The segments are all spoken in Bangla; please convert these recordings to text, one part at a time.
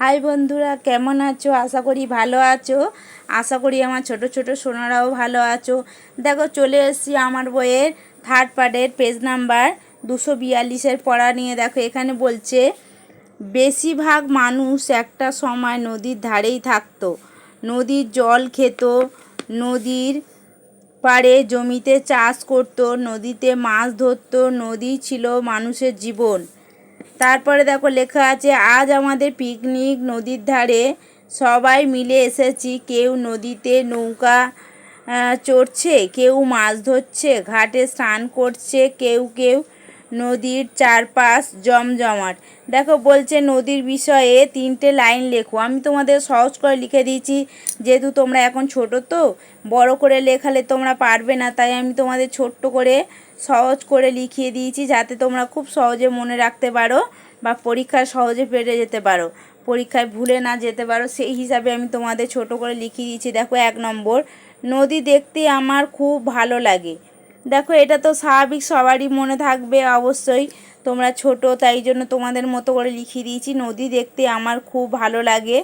হাই বন্ধুরা, কেমন আছো? আশা করি ভালো আছো। আশা করি আমার ছোট ছোট সোনারাও ভালো আছো। দেখো, চলে এসেছি আমার বইয়ের থার্ড পার্টের পেজ নাম্বার দুশো বিয়াল্লিশের পড়া নিয়ে। দেখো, এখানে বলছে, বেশিরভাগ মানুষ একটা সময় নদীর ধারেই থাকতো। নদীর জল খেত, নদীর পাড়ে জমিতে চাষ করতো, নদীতে মাছ ধরতো, নদী ছিল মানুষের জীবন। তারপরে দেখো লেখা আছে, আজ আমাদের পিকনিক নদীর ধারে। সবাই মিলে এসেছি। কেউ নদীতে নৌকা চড়ছে, কেউ মাছ ধরছে, ঘাটে স্নান করছে, কেউ কেউ নদীর চারপাশ জমজমাট। দেখো বলছে নদীর বিষয়ে তিনটে লাইন লেখো। আমি তোমাদের সহজ করে লিখে দিয়েছি, যেহেতু তোমরা এখন ছোট তো, বড় করে লেখালে তোমরা পারবে না, তাই আমি তোমাদের ছোট্ট করে সহজ করে লিখিয়ে দিয়েছি, যাতে তোমরা খুব সহজে মনে রাখতে পারো বা পরীক্ষায় সহজে পেরে যেতে পারো। পরীক্ষায় ভুলে না যেতে পারো, সেই হিসাবে আমি তোমাদের ছোট করে লিখিয়ে দিয়েছি। দেখো এক নম্বর, নদী দেখতে আমার খুব ভালো লাগে। দেখো, এটা তো স্বাভাবিক, সবারই মনে থাকবে অবশ্যই। তোমরা ছোট, তাই জন্য তোমাদের মতো করে লিখিয়ে দিয়েছি। নদী দেখতে আমার খুব ভালো লাগে।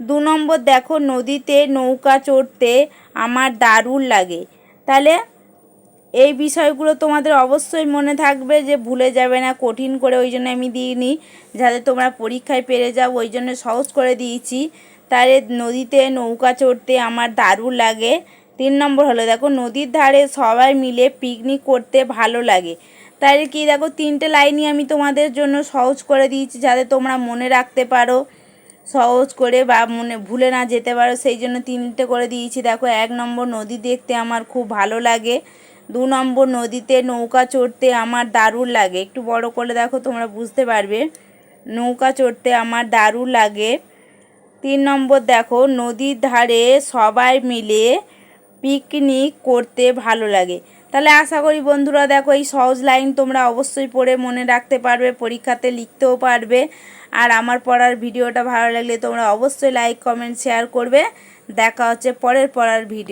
দু নম্বর দেখো, নদীতে নৌকা চড়তে আমার দারুণ লাগে। তাহলে এই বিষয়গুলো তোমাদের অবশ্যই মনে থাকবে যে ভুলে যাবে না, কঠিন করে ওই জন্য আমি দিইনি। যাতে তোমরা পরীক্ষায় পেরে যাও, ওই জন্য সহজ করে দিয়েছি। তাহলে নদীতে নৌকা চড়তে আমার দারুণ লাগে। তিন নম্বর হলো, দেখো, নদীর ধারে সবাই মিলে পিকনিক করতে ভালো লাগে। তাহলে কি, দেখো, তিনটে লাইনই আমি তোমাদের জন্য সহজ করে দিয়েছি যাতে তোমরা মনে রাখতে পারো। সহজ করে বা মনে, ভুলে না যেতে পারো, সেই জন্য তিনটে করে দিয়েছি। দেখো, এক নম্বর নদী দেখতে আমার খুব ভালো লাগে। দু নম্বর নদীতে নৌকা চড়তে আমার দারুণ লাগে। একটু বড় করে দেখো, তোমরা বুঝতে পারবে। নৌকা চড়তে আমার দারুণ লাগে। তিন নম্বর, দেখো, নদীর ধারে সবাই মিলে পিকনিক করতে ভালো লাগে। তাহলে আশা করি বন্ধুরা দেখো এই সহজ লাইন তোমরা অবশ্যই পড়ে মনে রাখতে পারবে, পরীক্ষাতে লিখতেও পারবে। আর আমার পড়ার ভিডিওটা ভালো লাগলে তোমরা অবশ্যই লাইক কমেন্ট শেয়ার করবে। দেখা হচ্ছে পরের পড়ার ভিডিও